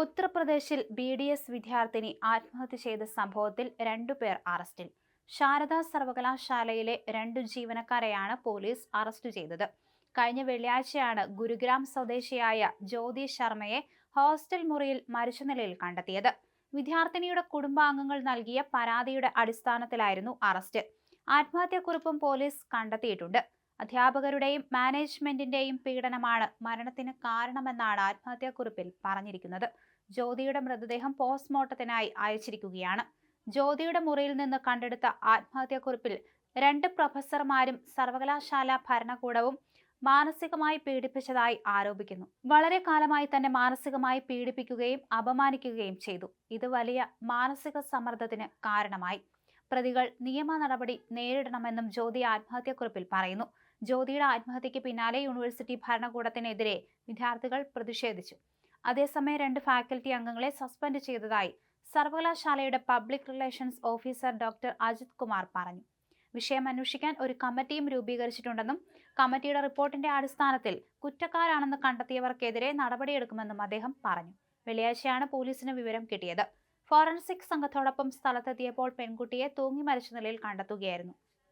ഉത്തർപ്രദേശിൽ B D S വിദ്യാർത്ഥിനി ആത്മഹത്യ ചെയ്ത സംഭവത്തിൽ രണ്ടുപേർ അറസ്റ്റിൽ. ശാരദാ സർവകലാശാലയിലെ രണ്ടു ജീവനക്കാരെയാണ് പോലീസ് അറസ്റ്റ് ചെയ്തത്. കഴിഞ്ഞ വെള്ളിയാഴ്ചയാണ് ഗുരുഗ്രാം സ്വദേശിയായ ജ്യോതി ശർമ്മയെ ഹോസ്റ്റൽ മുറിയിൽ മരിച്ച നിലയിൽ കണ്ടെത്തിയത്. വിദ്യാർത്ഥിനിയുടെ കുടുംബാംഗങ്ങൾ നൽകിയ പരാതിയുടെ അടിസ്ഥാനത്തിലായിരുന്നു അറസ്റ്റ്. ആത്മഹത്യാക്കുറിപ്പും പോലീസ് കണ്ടെത്തിയിട്ടുണ്ട്. അധ്യാപകരുടെയും മാനേജ്മെന്റിന്റെയും പീഡനമാണ് മരണത്തിന് കാരണമെന്നാണ് ആത്മഹത്യാക്കുറിപ്പിൽ പറഞ്ഞിരിക്കുന്നത്. ജ്യോതിയുടെ മൃതദേഹം പോസ്റ്റ്മോർട്ടത്തിനായി അയച്ചിരിക്കുകയാണ്. ജ്യോതിയുടെ മുറിയിൽ നിന്ന് കണ്ടെടുത്ത ആത്മഹത്യാക്കുറിപ്പിൽ രണ്ട് പ്രൊഫസർമാരും സർവകലാശാല ഭരണകൂടവും മാനസികമായി പീഡിപ്പിച്ചതായി ആരോപിക്കുന്നു. വളരെ കാലമായി തന്നെ മാനസികമായി പീഡിപ്പിക്കുകയും അപമാനിക്കുകയും ചെയ്തു. ഇത് വലിയ മാനസിക സമ്മർദ്ദത്തിന് കാരണമായി. പ്രതികൾ നിയമ നടപടി നേരിടണമെന്നും ജ്യോതി ആത്മഹത്യാക്കുറിപ്പിൽ പറയുന്നു. ജ്യോതിയുടെ ആത്മഹത്യയ്ക്ക് പിന്നാലെ യൂണിവേഴ്സിറ്റി ഭരണകൂടത്തിനെതിരെ വിദ്യാർത്ഥികൾ പ്രതിഷേധിച്ചു. അതേസമയം രണ്ട് ഫാക്കൽറ്റി അംഗങ്ങളെ സസ്പെൻഡ് ചെയ്തതായി സർവകലാശാലയുടെ public relations officer doctor Ajith Kumar പറഞ്ഞു. വിഷയം അന്വേഷിക്കാൻ ഒരു കമ്മിറ്റിയും രൂപീകരിച്ചിട്ടുണ്ടെന്നും കമ്മിറ്റിയുടെ റിപ്പോർട്ടിന്റെ അടിസ്ഥാനത്തിൽ കുറ്റക്കാരാണെന്ന് കണ്ടെത്തിയവർക്കെതിരെ നടപടിയെടുക്കുമെന്നും അദ്ദേഹം പറഞ്ഞു. വെള്ളിയാഴ്ചയാണ് പോലീസിന് വിവരം കിട്ടിയത്. ഫോറൻസിക് സംഘത്തോടൊപ്പം സ്ഥലത്തെത്തിയപ്പോൾ പെൺകുട്ടിയെ തൂങ്ങി മരിച്ച നിലയിൽ കണ്ടെത്തുകയായിരുന്നു